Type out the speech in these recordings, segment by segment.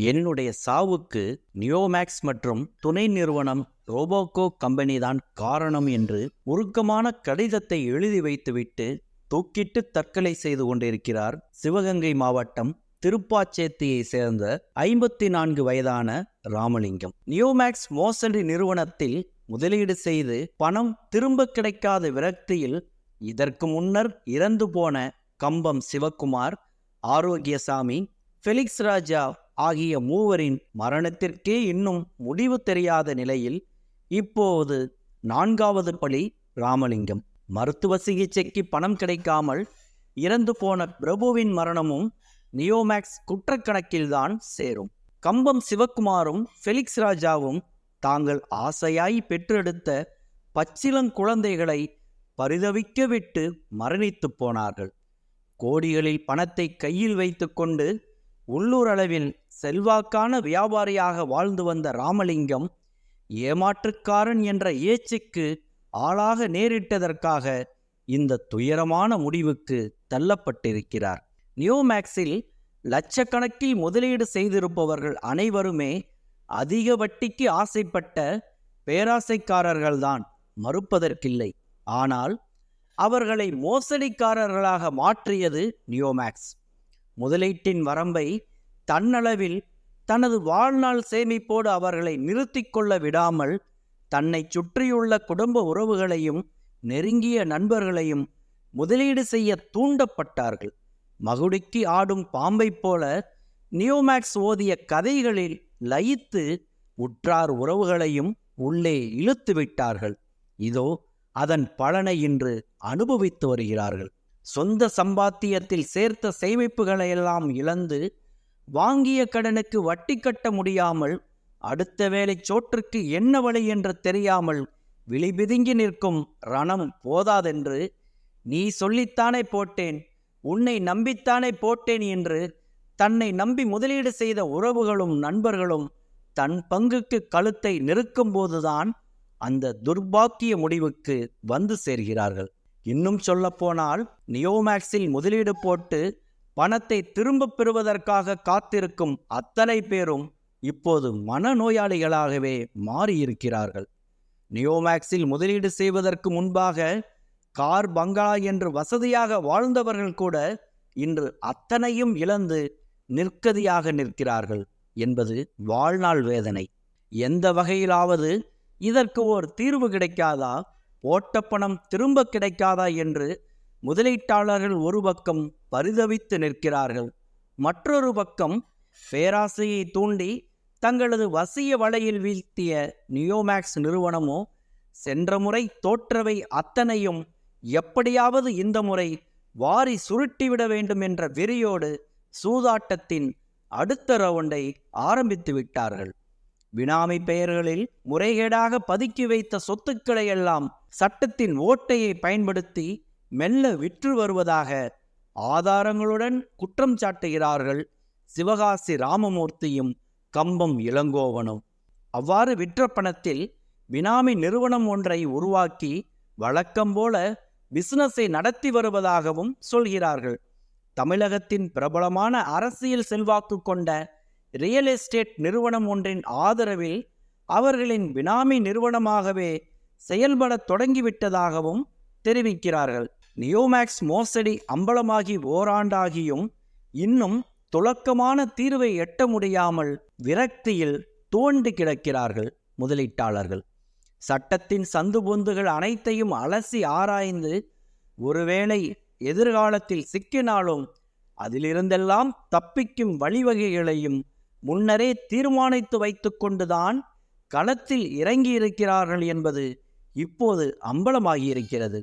என்னுடைய சாவுக்கு நியோமேக்ஸ் மற்றும் துணை நிறுவனம் ரோபோகோ கம்பெனி தான் காரணம் என்று உருக்கமான கடிதத்தை எழுதி வைத்துவிட்டு தூக்கிட்டு தற்கொலை செய்து கொண்டிருக்கிறார் சிவகங்கை மாவட்டம் திருப்பாச்சேத்தியை சேர்ந்த ஐம்பத்தி நான்கு வயதான ராமலிங்கம். நியோமேக்ஸ் மோசடி நிறுவனத்தில் முதலீடு செய்து பணம் திரும்ப கிடைக்காத விரக்தியில் இதற்கு முன்னர் இறந்து போன கம்பம் சிவக்குமார் ஆரோக்கியசாமி ஃபெலிக்ஸ் ராஜா ஆகிய மூவரின் மரணத்திற்கே இன்னும் முடிவு தெரியாத நிலையில் இப்போது நான்காவது பலி ராமலிங்கம். மருத்துவ சிகிச்சைக்கு பணம் கிடைக்காமல் இறந்து போன பிரபுவின் மரணமும் நியோமேக்ஸ் குற்றக்கணக்கில்தான் சேரும். கம்பம் சிவக்குமாரும் ஃபெலிக்ஸ் ராஜாவும் தாங்கள் ஆசையாய் பெற்றெடுத்த பச்சிளங்குழந்தைகளை பரிதவிக்க விட்டு மரணித்துப் போனார்கள். கோடிகளில் பணத்தை கையில் வைத்துக்கொண்டு உள்ளூர் அளவில் செல்வாக்கான வியாபாரியாக வாழ்ந்து வந்த ராமலிங்கம் ஏமாற்றுக்காரன் என்ற ஏச்சுக்கு ஆளாக நேரிட்டதற்காக இந்த துயரமான முடிவுக்கு தள்ளப்பட்டிருக்கிறார். நியோமேக்ஸில் லட்சக்கணக்கில் முதலீடு செய்திருப்பவர்கள் அனைவருமே அதிக வட்டிக்கு ஆசைப்பட்ட பேராசைக்காரர்கள்தான் மறுப்பதற்கில்லை. ஆனால் அவர்களை மோசடிக்காரர்களாக மாற்றியது நியோமேக்ஸ் முதலீட்டின் வரம்பை தன்னளவில் தனது வாழ்நாள் சேமிப்போடு அவர்களை நிறுத்திக் கொள்ள விடாமல் தன்னை சுற்றியுள்ள குடும்ப உறவுகளையும் நெருங்கிய நண்பர்களையும் முதலீடு செய்ய தூண்டப்பட்டார்கள். மகுடிக்கு ஆடும் பாம்பைப் போல நியோமேக்ஸ் ஓதிய கதைகளில் லயித்து உற்றார் உறவுகளையும் உள்ளே இழுத்து விட்டார்கள் இதோ அதன் பலனை இன்று அனுபவித்து வருகிறார்கள். சொந்த சம்பாத்தியத்தில் சேர்த்த சேமிப்புகளையெல்லாம் இழந்து வாங்கிய கடனுக்கு வட்டி கட்ட முடியாமல் அடுத்த வேலை சோற்றுக்கு என்ன வழி என்று தெரியாமல் விழிபிதுங்கி நிற்கும் ரணம் போதாதென்று நீ சொல்லித்தானே போட்டேன் உன்னை நம்பித்தானே போட்டேன் என்று தன்னை நம்பி முதலீடு செய்த உறவுகளும் நண்பர்களும் தன் பங்குக்கு கழுத்தை நெருக்கும்போதுதான் அந்த துர்பாக்கிய முடிவுக்கு வந்து சேர்கிறார்கள். இன்னும் சொல்லப்போனால் நியோமேக்ஸில் முதலீடு போட்டு பணத்தை திரும்பப் பெறுவதற்காக காத்திருக்கும் அத்தனை பேரும் இப்போது மனநோயாளிகளாகவே மாறியிருக்கிறார்கள். நியோமேக்ஸில் முதலீடு செய்வதற்கு முன்பாக கார் பங்களா என்று வசதியாக வாழ்ந்தவர்கள் கூட இன்று அத்தனையும் இழந்து நிற்கதியாக நிற்கிறார்கள் என்பது வாழ்நாள் வேதனை. எந்த வகையிலாவது இதற்கு ஓர் தீர்வு கிடைக்காதா? ஓட்டப்பணம் திரும்ப கிடைக்காதா என்று முதலீட்டாளர்கள் ஒரு பக்கம் பரிதவித்து நிற்கிறார்கள். மற்றொரு பக்கம் பேராசையை தூண்டி தங்களது வசிய வலையில் வீழ்த்திய நியோமேக்ஸ் நிறுவனமோ சென்ற முறை தோற்றவை அத்தனையும் எப்படியாவது இந்த முறை வாரி சுருட்டிவிட வேண்டும் என்ற வெறியோடு சூதாட்டத்தின் அடுத்த ரவுண்டை ஆரம்பித்து விட்டார்கள். பினாமி பெயர்களில் முறைகேடாக பதுக்கி வைத்த சொத்துக்களை எல்லாம் சட்டத்தின் ஓட்டையை பயன்படுத்தி மெல்ல விற்று வருவதாக ஆதாரங்களுடன் குற்றம் சாட்டுகிறார்கள் சிவகாசி ராமமூர்த்தியும் கம்பம் இளங்கோவனும். அவ்வாறு விற்ற பணத்தில் பினாமி நிறுவனம் ஒன்றை உருவாக்கி வழக்கம் போல பிசினஸை நடத்தி வருவதாகவும் சொல்கிறார்கள். தமிழகத்தின் பிரபலமான அரசியல் செல்வாக்கு கொண்ட ரியல் எஸ்டேட் நிறுவனம் ஒன்றின் ஆதரவில் அவர்களின் பினாமி நிறுவனமாகவே செயல்படத் தொடங்கிவிட்டதாகவும் தெரிவிக்கிறார்கள். நியோமேக்ஸ் மோசடி அம்பலமாகி ஓராண்டாகியும் இன்னும் துலக்கமான தீர்வை எட்ட முடியாமல் விரக்தியில் தோண்டி கிடக்கிறார்கள் முதலீட்டாளர்கள். சட்டத்தின் சந்து பொந்துகள் அனைத்தையும் அலசி ஆராய்ந்து ஒருவேளை எதிர்காலத்தில் சிக்கினாலும் அதிலிருந்தெல்லாம் தப்பிக்கும் வழிவகைகளையும் முன்னரே தீர்மானித்து வைத்துக்கொண்டுதான் களத்தில் இறங்கியிருக்கிறார்கள் என்பது இப்போது அம்பலமாகியிருக்கிறது.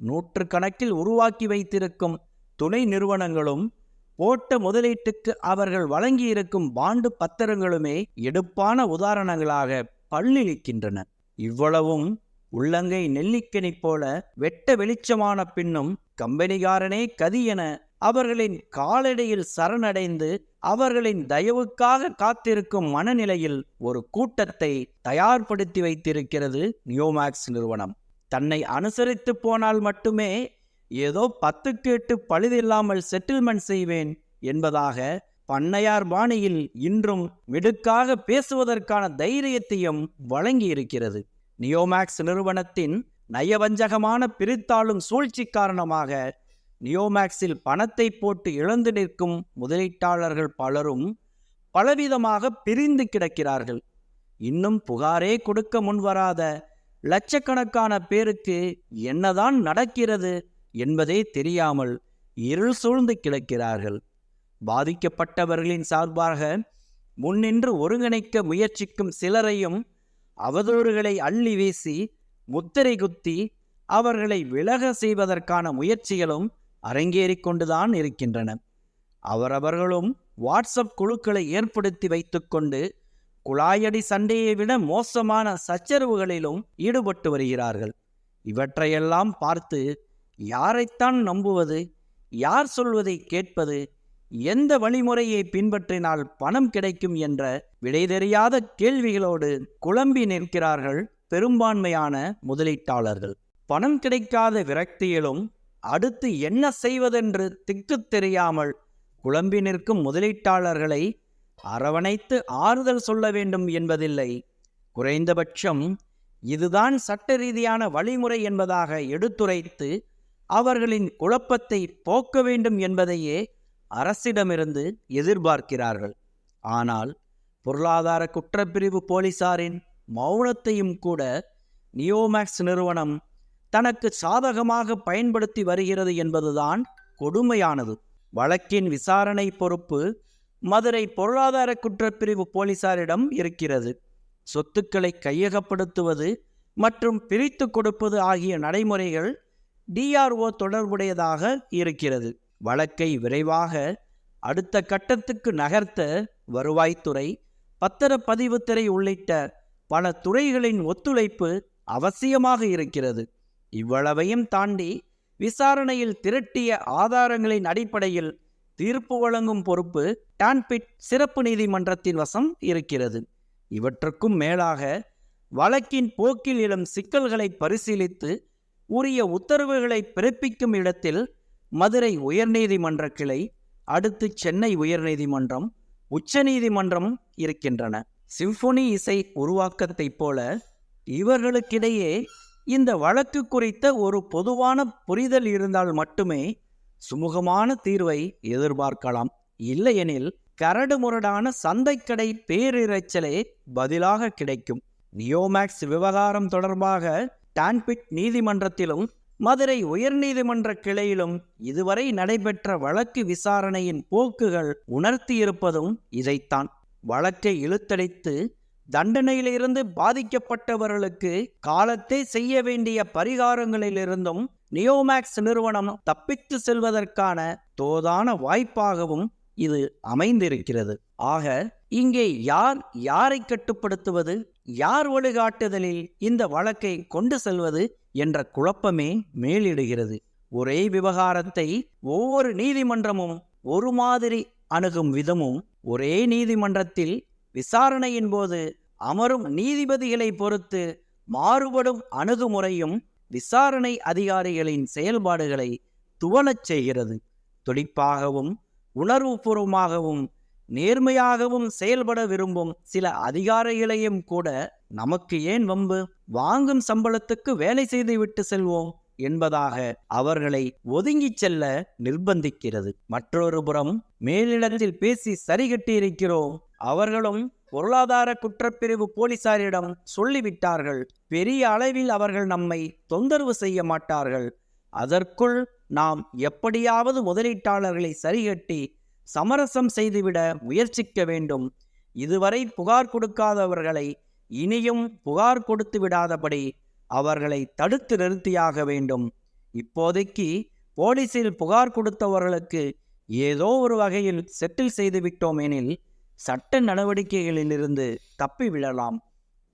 நூற்றுக்கணக்கில் உருவாக்கி வைத்திருக்கும் துணை நிறுவனங்களும் போட்ட முதலீட்டுக்கு அவர்கள் வழங்கியிருக்கும் பாண்டு பத்திரங்களுமே எடுப்பான உதாரணங்களாக பல்லிழிக்கின்றன இவ்வளவும் உள்ளங்கை நெல்லிக்கனி போல வெட்ட வெளிச்சமான பின்னும் கம்பெனிகாரனே கதி என அவர்களின் காலடியில் சரணடைந்து அவர்களின் தயவுக்காக காத்திருக்கும் மனநிலையில் ஒரு கூட்டத்தை தயார்படுத்தி வைத்திருக்கிறது நியோமேக்ஸ் நிறுவனம். தன்னை அனுசரித்து போனால் மட்டுமே ஏதோ பத்துக்கு எட்டு பழுதில்லாமல் செட்டில்மெண்ட் செய்வேன் என்பதாக பண்ணையார் பாணியில் இன்றும் மிடுக்காக பேசுவதற்கான தைரியத்தையும் வழங்கியிருக்கிறது. நியோமேக்ஸ் நிறுவனத்தின் நயவஞ்சகமான பிரித்தாளும் சூழ்ச்சி காரணமாக நியோமேக்ஸில் பணத்தை போட்டு இழந்து நிற்கும் முதலீட்டாளர்கள் பலரும் பலவிதமாக பிரிந்து கிடக்கிறார்கள். இன்னும் புகாரே கொடுக்க முன்வராத லட்சக்கணக்கான பேருக்கு என்னதான் நடக்கிறது என்பதே தெரியாமல் இருள் சூழ்ந்து கிடக்கிறார்கள். பாதிக்கப்பட்டவர்களின் சார்பாக முன்னின்று ஒருங்கிணைக்க முயற்சிக்கும் சிலரையும் அவதூறுகளை அள்ளி வீசி முத்திரை குத்தி அவர்களை விலக செய்வதற்கான முயற்சிகளும் அரங்கேறிக் கொண்டுதான் இருக்கின்றன. அவரவர்களும் வாட்ஸ்அப் குழுக்களை ஏற்படுத்தி வைத்துக்கொண்டு குழாயடி சண்டையை விட மோசமான சச்சரவுகளிலும் ஈடுபட்டு வருகிறார்கள். இவற்றையெல்லாம் பார்த்து யாரைத்தான் நம்புவது யார் சொல்வதை கேட்பது எந்த வழிமுறையை பின்பற்றினால் பணம் கிடைக்கும் என்ற விடை தெரியாத கேள்விகளோடு குழம்பி நிற்கிறார்கள் பெரும்பான்மையான முதலீட்டாளர்கள். பணம் கிடைக்காத விரக்தியிலும் அடுத்து என்ன செய்வதென்று திக்குத் தெரியாமல் குழம்பி நிற்கும் முதலீட்டாளர்களை அரவணைத்து ஆறுதல் சொல்ல வேண்டும் என்பதில்லை. குறைந்தபட்சம் இதுதான் சட்ட ரீதியான வழிமுறை என்பதாக எடுத்துரைத்து அவர்களின் குழப்பத்தை போக்க வேண்டும் என்பதையே அரசிடமிருந்து எதிர்பார்க்கிறார்கள். ஆனால் பொருளாதார குற்றப்பிரிவு போலீசாரின் மௌனத்தையும் கூட நியோமேக்ஸ் நிறுவனம் தனக்கு சாதகமாக பயன்படுத்தி வருகிறது என்பதுதான் கொடுமையானது. வழக்கின் விசாரணை பொறுப்பு மதுரை பொருளாதார குற்றப்பிரிவு போலீசாரிடம் இருக்கிறது. சொத்துக்களை கையகப்படுத்துவது மற்றும் பிரித்து கொடுப்பது ஆகிய நடைமுறைகள் டிஆர்ஓ தொடர்புடையதாக இருக்கிறது. வழக்கை விரைவாக அடுத்த கட்டத்துக்கு நகர்த்த வருவாய்த்துறை பத்திரப்பதிவுத்துறை உள்ளிட்ட பல துறைகளின் ஒத்துழைப்பு அவசியமாக இருக்கிறது. இவ்வளவையும் தாண்டி விசாரணையில் திரட்டிய ஆதாரங்களின் அடிப்படையில் தீர்ப்பு வழங்கும் பொறுப்பு டான்பிட் சிறப்பு நீதிமன்றத்தின் வசம் இருக்கிறது. இவற்றுக்கும் மேலாக வழக்கின் போக்கில் எழும் சிக்கல்களை பரிசீலித்து உரிய உத்தரவுகளை பிறப்பிக்கும் இடத்தில் மதுரை உயர்நீதிமன்ற கிளை அடுத்து சென்னை உயர்நீதிமன்றம் உச்சநீதிமன்றம் இருக்கின்றன. சிம்பொனி இசை உருவாக்கத்தைப் போல இவர்களுக்கிடையே இந்த வழக்கு குறித்த ஒரு பொதுவான புரிதல் இருந்தால் மட்டுமே சுமூகமான தீர்வை எதிர்பார்க்கலாம். இல்லையெனில் கரடுமுரடான சந்தைக்கடை பேரிரைச்சலே பதிலாக கிடைக்கும். நியோமேக்ஸ் விவகாரம் தொடர்பாக டான்பிட் நீதிமன்றத்திலும் மதுரை உயர்நீதிமன்ற கிளையிலும் இதுவரை நடைபெற்ற வழக்கு விசாரணையின் போக்குகள் உணர்த்தியிருப்பதும் இதைத்தான். வழக்கை இழுத்தடித்து தண்டனையிலிருந்து பாதிக்கப்பட்டவர்களுக்கு காலத்தை செய்ய வேண்டிய பரிகாரங்களிலிருந்தும் நியோமேக்ஸ் நிறுவனம் தப்பித்து செல்வதற்கான தோதான வாய்ப்பாகவும் இது அமைந்திருக்கிறது. ஆக இங்கே யார் யாரை கட்டுப்படுத்துவது யார் வழிகாட்டுதலில் இந்த வழக்கை கொண்டு செல்வது என்ற குழப்பமே மேலிடுகிறது. ஒரே விவகாரத்தை ஒவ்வொரு நீதிமன்றமும் ஒரு மாதிரி அணுகும் விதமும் ஒரே நீதிமன்றத்தில் விசாரணையின் போது அமரும் நீதிபதிகளை பொறுத்து மாறுபடும் அணுகுமுறையும் விசாரணை அதிகாரிகளின் செயல்பாடுகளை துவளச் செய்கிறது. துடிப்பாகவும் உணர்வுபூர்வமாகவும் நேர்மையாகவும் செயல்பட விரும்பும் சில அதிகாரிகளையும் கூட நமக்கு ஏன் வம்பு? வாங்கும் சம்பளத்துக்கு வேலை செய்துவிட்டு செல்வோம் என்பதாக அவர்களை ஒதுங்கிச் செல்ல நிர்பந்திக்கிறது. மற்றொரு புறம் மேலிடத்தில் பேசி சரிகட்டியிருக்கிறோம். அவர்களும் பொருளாதார குற்றப்பிரிவு போலீசாரிடம் சொல்லிவிட்டார்கள். பெரிய அளவில் அவர்கள் நம்மை தொந்தரவு செய்ய மாட்டார்கள். அதற்குள் நாம் எப்படியாவது முதலீட்டாளர்களை சரிகட்டி சமரசம் செய்துவிட முயற்சிக்க வேண்டும். இதுவரை புகார் கொடுக்காதவர்களை இனியும் புகார் கொடுத்து விடாதபடி அவர்களை தடுத்து நிறுத்தியாக வேண்டும். இப்போதைக்கு போலீசில் புகார் கொடுத்தவர்களுக்கு ஏதோ ஒரு வகையில் செட்டில் செய்துவிட்டோமெனில் எனில் சட்ட நடவடிக்கைகளிலிருந்து தப்பி விழலாம்.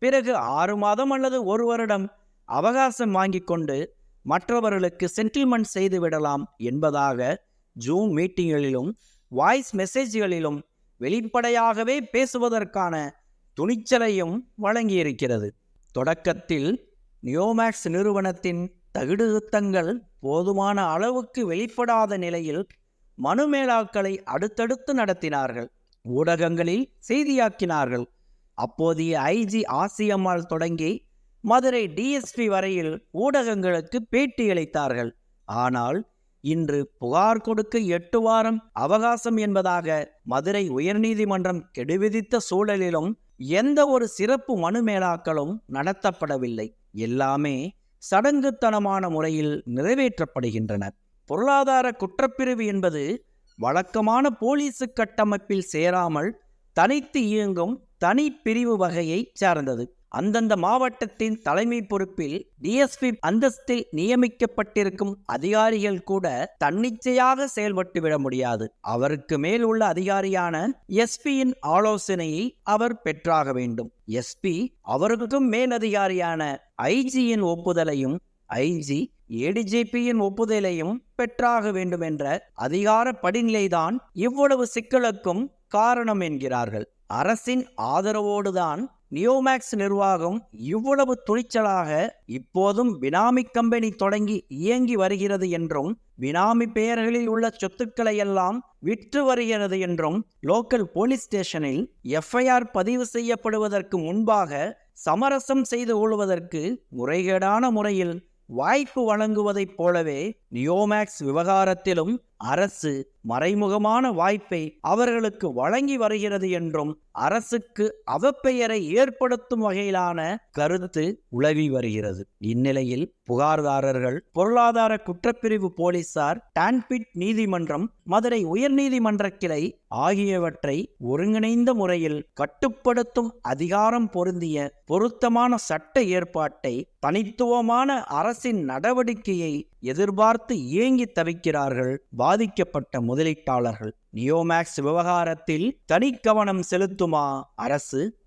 பிறகு ஆறு மாதம் அல்லது ஒரு வருடம் அவகாசம் வாங்கி கொண்டு மற்றவர்களுக்கு செட்டில்மெண்ட் செய்து விடலாம் என்பதாக ஜூம் மீட்டிங்களிலும் வாய்ஸ் மெசேஜ்களிலும் வெளிப்படையாகவே பேசுவதற்கான துணிச்சலையும் வழங்கியிருக்கிறது. தொடக்கத்தில் நியோமேக்ஸ் நிறுவனத்தின் தகுடுத்தங்கள் போதுமான அளவுக்கு வெளிப்படாத நிலையில் மனுமேளாக்களை அடுத்தடுத்து நடத்தினார்கள். ஊடகங்களில் செய்தியாக்கினார்கள். அப்போதைய ஐஜி ஆசியம்மாள் தொடங்கி மதுரை டிஎஸ்பி வரையில் ஊடகங்களுக்கு பேட்டியளித்தார்கள் ஆனால் இன்று புகார் கொடுக்க எட்டு வாரம் அவகாசம் என்பதாக மதுரை உயர்நீதிமன்றம் கெடுவிதித்த சூழலிலும் எந்த ஒரு சிறப்பு மனுமேளாக்களும் நடத்தப்படவில்லை. எல்லாமே சடங்குத்தனமான முறையில் நிறைவேற்றப்படுகின்றன. பொருளாதார குற்றப்பிரிவு என்பது வழக்கமான போலீசு கட்டமைப்பில் சேராமல் தனித்து இயங்கும் தனி பிரிவு வகையை சார்ந்தது. அந்தந்த மாவட்டத்தின் தலைமை பொறுப்பில் டிஎஸ்பி அந்தஸ்தில் நியமிக்கப்பட்டிருக்கும் அதிகாரிகள் கூட தன்னிச்சையாக செயல்பட்டுவிட முடியாது. அவருக்கு மேல் உள்ள அதிகாரியான எஸ்பியின் ஆலோசனையை அவர் பெற்றாக வேண்டும். எஸ்பி அவருக்கும் மேலதிகாரியான ஐஜியின் ஒப்புதலையும் ஐஜி ஏடிஜிபியின் ஒப்புதலையும் பெற்றாக வேண்டும் என்ற அதிகார படிநிலைதான் இவ்வளவு சிக்கலுக்கும் காரணம் என்கிறார்கள். அரசின் ஆதரவோடுதான் நியோமேக்ஸ் நிர்வாகம் இவ்வளவு துணிச்சலாக இப்போதும் பினாமி கம்பெனி தொடங்கி இயங்கி வருகிறது என்றும் பினாமி பெயர்களில் உள்ள சொத்துக்களை எல்லாம் விற்று வருகிறது என்றும் லோக்கல் போலீஸ் ஸ்டேஷனில் எஃப்ஐஆர் பதிவு செய்யப்படுவதற்கு முன்பாக சமரசம் செய்து கொள்வதற்கு முறைகேடான முறையில் வாய்ப்பு வழங்குவதைப் போலவே நியோமேக்ஸ் விவகாரத்திலும் அரசு மறைமுகமான வாய்ப்பை அவர்களுக்கு வழங்கி வருகிறது என்றும் அரசுக்கு அவப்பெயரை ஏற்படுத்தும் வகையிலான கருத்து உலவி வருகிறது. இந்நிலையில் புகார்தாரர்கள் பொருளாதார குற்றப்பிரிவு போலீசார் டான்பிட் நீதிமன்றம் மதுரை உயர்நீதிமன்ற கிளை ஆகியவற்றை ஒருங்கிணைந்த முறையில் கட்டுப்படுத்தும் அதிகாரம் பொருந்திய பொருத்தமான சட்ட ஏற்பாட்டை தனித்துவமான அரசின் நடவடிக்கையை எதிர்பார்த்து ஏங்கி தவிக்கிறார்கள் பாதிக்கப்பட்ட முதலீட்டாளர்கள். நியோமேக்ஸ் விவகாரத்தில் தனி கவனம் செலுத்துமா அரசு?